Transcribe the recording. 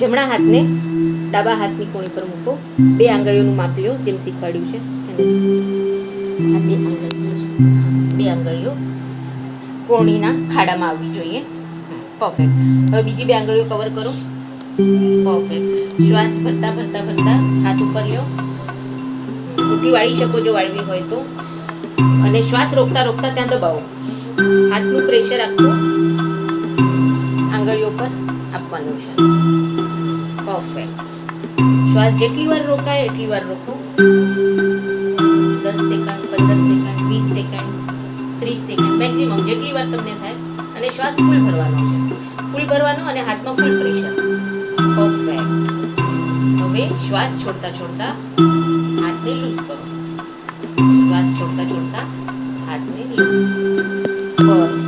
જમણા હાથને ડાબા હાથની કોણી પર મૂકો. બે આંગળીઓનું માપ લો જેમ શીખવાડ્યું છે. બે આંગળીઓ બે આંગળીઓ કોણીના ખાડામાં આવવી જોઈએ. પરફેક્ટ હવે બીજી બે આંગળીઓ કવર કરો. પરફેક્ટ શ્વાસ ભરતા ભરતા ભરતા હાથ ઉપર લ્યો. મુઠ્ઠી વાળી શકો જો વાળવી હોય તો. અને શ્વાસ રોકતા રોકતા ત્યાં દબાવો. હાથનું પ્રેશર આપો. આંગળીઓ પર આપવાનું છે. પરફેક્ટ શ્વાસ જેટલી વાર રોકાય, એટલી વાર રોકો. દસ સેકન્ડ પંદર સેકન્ડ વીસ સેકન્ડ ત્રીસ સેકન્ડ મેક્સિમમ જેટલી વાર તમને થાય. અને શ્વાસ ફૂલ ભરવાનો છે. ફૂલ ભરવાનો અને હાથમાં ફૂલ પ્રેશર પરફેક્ટ હવે શ્વાસ છોડતા છોડતા હાથને લૂઝ કરો. શ્વાસ છોડતા છોડતા હાથને લૂઝ